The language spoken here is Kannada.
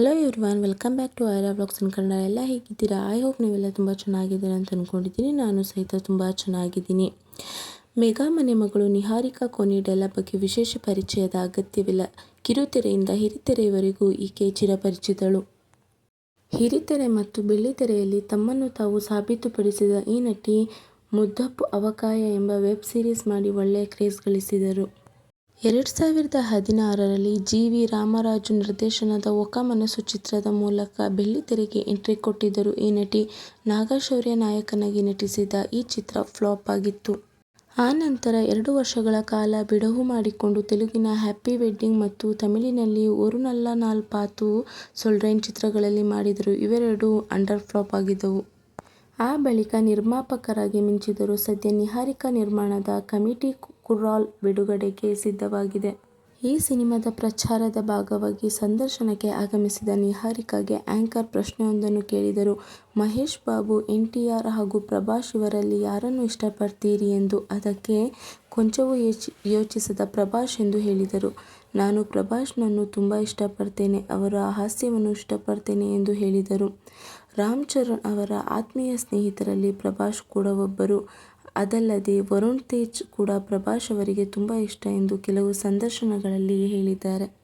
Hello everyone welcome back to Aira blogs in Kannada ಎಲ್ಲ ಹೇಗಿದ್ದೀರಾ? ಐ ಹೋಪ್ ನೀವೆಲ್ಲ ತುಂಬ ಚೆನ್ನಾಗಿದ್ದೀರಾ ಅಂತ ಅಂದ್ಕೊಂಡಿದ್ದೀನಿ ನಾನು ಸಹಿತ ತುಂಬ ಚೆನ್ನಾಗಿದ್ದೀನಿ. ಮೆಗಾ ಮನೆ ಮಗಳು ನಿಹಾರಿಕಾ ಕೊನಿಡೆಲ್ಲ ಬಗ್ಗೆ ವಿಶೇಷ ಪರಿಚಯದ ಅಗತ್ಯವಿಲ್ಲ. ಕಿರುತೆರೆಯಿಂದ ಹಿರಿತೆರೆಯವರೆಗೂ ಈಕೆ ಚಿರಪರಿಚಿತಳು. ಹಿರಿತೆರೆ ಮತ್ತು ಬೆಳ್ಳಿತೆರೆಯಲ್ಲಿ ತಮ್ಮನ್ನು ತಾವು ಸಾಬೀತುಪಡಿಸಿದ ಈ ನಟಿ ಮುದ್ದಪ್ಪು ಅವಕಾಯ ಎಂಬ ವೆಬ್ ಸೀರೀಸ್ ಮಾಡಿ ಒಳ್ಳೆಯ ಕ್ರೇಜ್ ಗಳಿಸಿದರು. ಎರಡು ಸಾವಿರದ ಹದಿನಾರರಲ್ಲಿ ಜಿ ವಿ ರಾಮರಾಜು ನಿರ್ದೇಶನದ ಒಕ ಮನಸ್ಸು ಚಿತ್ರದ ಮೂಲಕ ಬೆಳ್ಳಿತೆರೆಗೆ ಎಂಟ್ರಿ ಕೊಟ್ಟಿದ್ದರು. ಈ ನಟಿ ನಾಗಶೌರ್ಯ ನಾಯಕನಾಗಿ ನಟಿಸಿದ ಈ ಚಿತ್ರ ಫ್ಲಾಪ್ ಆಗಿತ್ತು. ಆ ನಂತರ ಎರಡು ವರ್ಷಗಳ ಕಾಲ ಬಿಡುವು ಮಾಡಿಕೊಂಡು ತೆಲುಗಿನ ಹ್ಯಾಪಿ ವೆಡ್ಡಿಂಗ್ ಮತ್ತು ತಮಿಳಿನಲ್ಲಿ ಒರು ನಲ್ಲ ನಾಲ್ ಚಿತ್ರಗಳಲ್ಲಿ ಮಾಡಿದರು. ಇವೆರಡೂ ಅಂಡರ್ ಫ್ಲಾಪ್ ಆಗಿದ್ದವು. ಆ ಬಳಿಕ ನಿರ್ಮಾಪಕರಾಗಿ ಮಿಂಚಿದರು ಸದ್ಯ ನಿಹಾರಿಕಾ ನಿರ್ಮಾಣದ ಕಮಿಟಿ ಕುರ್ರಾಲ್ ಬಿಡುಗಡೆಗೆ ಸಿದ್ಧವಾಗಿದೆ. ಈ ಸಿನಿಮಾದ ಪ್ರಚಾರದ ಭಾಗವಾಗಿ ಸಂದರ್ಶನಕ್ಕೆ ಆಗಮಿಸಿದ ನಿಹಾರಿಕಾಗೆ ಆಂಕರ್ ಪ್ರಶ್ನೆಯೊಂದನ್ನು ಕೇಳಿದರು. Mahesh Babu, N T R ಹಾಗೂ ಪ್ರಭಾಸ್ ಇವರಲ್ಲಿ ಯಾರನ್ನು ಇಷ್ಟಪಡ್ತೀರಿ ಎಂದು ಅದಕ್ಕೆ ಕೊಂಚವೂ ಯೋಚಿಸದ ಪ್ರಭಾಸ್ ಎಂದು ಹೇಳಿದರು. ನಾನು ಪ್ರಭಾಸ್ನನ್ನು ತುಂಬ ಇಷ್ಟಪಡ್ತೇನೆ, ಅವರ ಹಾಸ್ಯವನ್ನು ಇಷ್ಟಪಡ್ತೇನೆ ಎಂದು ಹೇಳಿದರು. ರಾಮ್ ಚರಣ್ ಅವರ ಆತ್ಮೀಯ ಸ್ನೇಹಿತರಲ್ಲಿ ಪ್ರಭಾಸ್ ಕೂಡ ಒಬ್ಬರು. ಅದಲ್ಲದೆ ವರುಣ್ ತೇಜ್ ಕೂಡ ಪ್ರಭಾಸ್ ಅವರಿಗೆ ತುಂಬ ಇಷ್ಟ ಎಂದು ಕೆಲವು ಸಂದರ್ಶನಗಳಲ್ಲಿ ಹೇಳಿದ್ದಾರೆ.